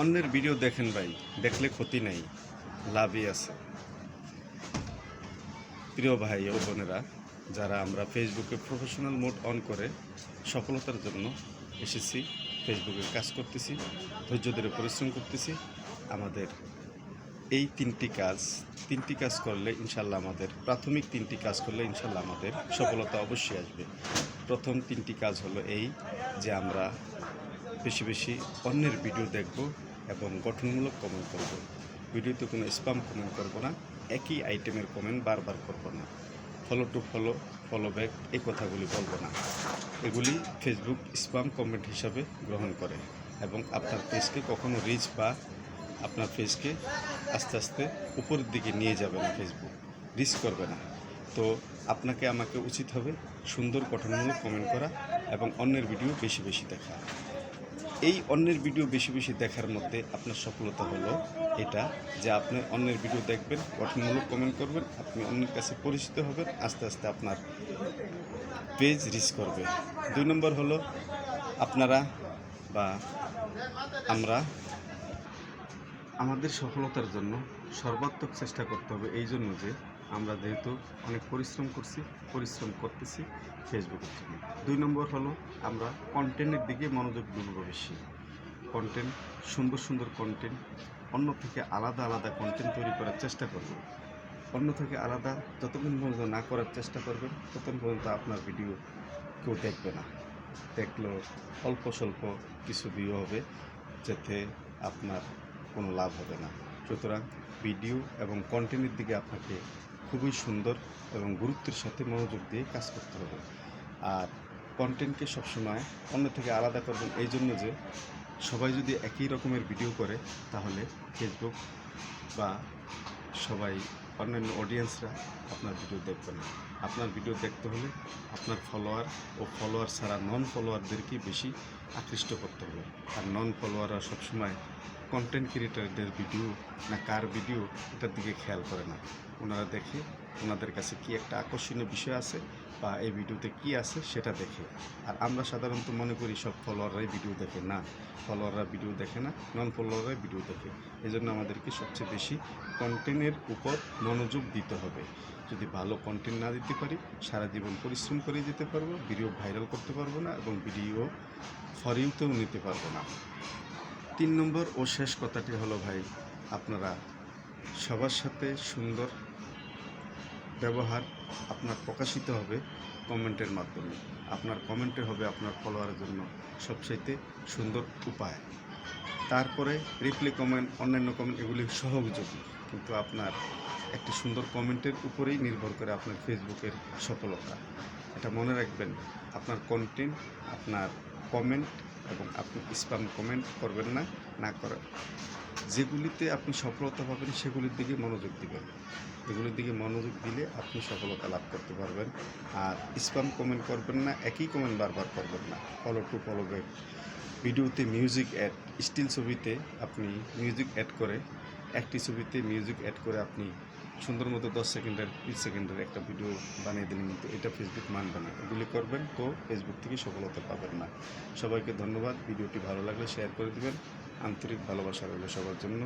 অন্যের ভিডিও দেখেন ভাই, দেখলে ক্ষতি নেই, লাভই আছে। প্রিয় ভাই ও বোনেরা, যারা আমরা ফেসবুকে প্রফেশনাল মোড অন করে সফলতার জন্য এসেছি, ফেসবুকে কাজ করতেছি, ধৈর্য ধরে পরিশ্রম করতেছি, আমাদের এই তিনটি কাজ তিনটি কাজ করলে ইনশাল্লাহ আমাদের, প্রাথমিক তিনটি কাজ করলে ইনশাল্লাহ আমাদের সফলতা অবশ্যই আসবে। প্রথম তিনটি কাজ হলো এই যে আমরা বেশি বেশি অন্যের ভিডিও দেখব এবং গঠনমূলক কমেন্ট করব। ভিডিওতে কোনো স্পাম কমেন্ট করব না, একই আইটেমের কমেন্ট বারবার করব না। Follow to follow follow back এই কথাগুলি বলব না। এগুলি ফেসবুক স্পাম কমেন্ট হিসাবে গ্রহণ করে এবং আপনার পেজকে কখনো রিচ বা আপনার পেজকে আস্তে আস্তে উপরের দিকে নিয়ে যাবে না ফেসবুক রিচ করবে না। তো আপনাকে আমাকে উচিত হবে সুন্দর গঠনমূলক কমেন্ট করা এবং অন্যের ভিডিও বেশি বেশি দেখা। এই অন্যের ভিডিও বেশি বেশি দেখার মধ্যে আপনার সফলতা হলো এটা, যে আপনি অন্যের ভিডিও দেখবেন, গঠনমূলক কমেন্ট করবেন, আপনি অন্যের কাছে পরিচিত হবেন, আস্তে আস্তে আপনার পেজ রিচ করবে। দুই নম্বর হলো আপনারা বা আমরা আমাদের সফলতার জন্য সর্বাত্মক চেষ্টা করতে হবে, এই জন্য যে আমরা যেহেতু অনেক পরিশ্রম করছি, পরিশ্রম করতেছি ফেসবুকের জন্য। দুই নম্বর হলো আমরা কন্টেন্টের দিকে মনোযোগ দেবো বেশি। কন্টেন্ট সুন্দর সুন্দর কন্টেন্ট অন্য থেকে আলাদা আলাদা কন্টেন্ট তৈরি করার চেষ্টা করব। অন্য থেকে আলাদা যতক্ষণ পর্যন্ত না করার চেষ্টা করবেন, ততক্ষণ পর্যন্ত আপনার ভিডিও কেউ দেখবে না। দেখলেও অল্প স্বল্প কিছু ভিউ হবে, যাতে আপনার কোনো লাভ হবে না। সুতরাং ভিডিও এবং কন্টেন্টের দিকে আপনাকে খুবই সুন্দর এবং গুরুত্বের সাথে মনোযোগ দিয়ে কাজ করতে হবে। আর কন্টেন্টকে সবসময় অন্য থেকে আলাদা করবেন এই জন্য যে সবাই যদি একই রকমের ভিডিও করে, তাহলে ফেসবুক বা সবাই অন্যান্য অডিয়েন্সরা আপনার ভিডিও দেখবে না। আপনার ভিডিও দেখতে হলে আপনার ফলোয়ার ও ফলোয়ার ছাড়া নন ফলোয়ারদেরকে বেশি আকৃষ্ট করতে হবে। আর নন ফলোয়াররা সবসময় কন্টেন্ট ক্রিয়েটারদের ভিডিও না কার ভিডিও এটার দিকে খেয়াল করে না। ওনারা দেখে ওনাদের কাছে কি একটা আকর্ষণীয় বিষয় আছে বা এই ভিডিওতে কি আছে সেটা দেখে। আর আমরা সাধারণত মনে করি সব ফলোয়াররাই ভিডিও দেখে না। ফলোয়াররা ভিডিও দেখে না নন ফলোয়াররাই ভিডিও দেখে। এই জন্য আমাদেরকে সবচেয়ে বেশি কন্টেন্টের উপর মনোযোগ দিতে হবে। যদি ভালো কন্টেন্ট না দিতে পারি, সারা জীবন পরিশ্রম করে যেতে পারব ভিডিও ভাইরাল করতে পারব না এবং ভিডিও ফরিউতেও নিতে পারব না। তিন নম্বর ও শেষ কথাটি হলো ভাই, আপনারা সবার সাথে সুন্দর ব্যবহার আপনার প্রকাশিত হবে কমেন্টের মাধ্যমে। আপনার কমেন্টে হবে আপনার ফলোয়ারের জন্য সবচাইতে সুন্দর উপায়। তারপরে রিপ্লাই কমেন্ট অন্যান্য কমেন্ট এগুলি সহযোগী। কিন্তু আপনার একটি সুন্দর কমেন্টের উপরেই নির্ভর করে আপনার ফেসবুকের সফলতা। এটা মনে রাখবেন, আপনার কন্টেন্ট আপনার কমেন্ট এবং আপনি স্প্যাম কমেন্ট করবেন না না করে যেগুলিতে আপনি সফলতা পাবেন, সেগুলির দিকে মনোযোগ দিবেন। এগুলির দিকে মনোযোগ দিলে আপনি সফলতা লাভ করতে পারবেন। আর স্প্যাম কমেন্ট করবেন না, একই কমেন্ট বারবার করবেন না। ফলো টু ফলো ব্যাক ভিডিওতে মিউজিক অ্যাড স্টিল ছবিতে আপনি মিউজিক অ্যাড করে, একটি ছবিতে মিউজিক অ্যাড করে আপনি সুন্দর মতো দশ সেকেন্ডের বিশ সেকেন্ডের একটা ভিডিও বানিয়ে দিলেন, কিন্তু এটা ফেসবুক মানবে না। এগুলি করবেন তো ফেসবুক থেকে সফলতা পাবেন না। সবাইকে ধন্যবাদ। ভিডিওটি ভালো লাগলে শেয়ার করে দিবেন। আন্তরিক ভালোবাসা রইল সবার জন্য।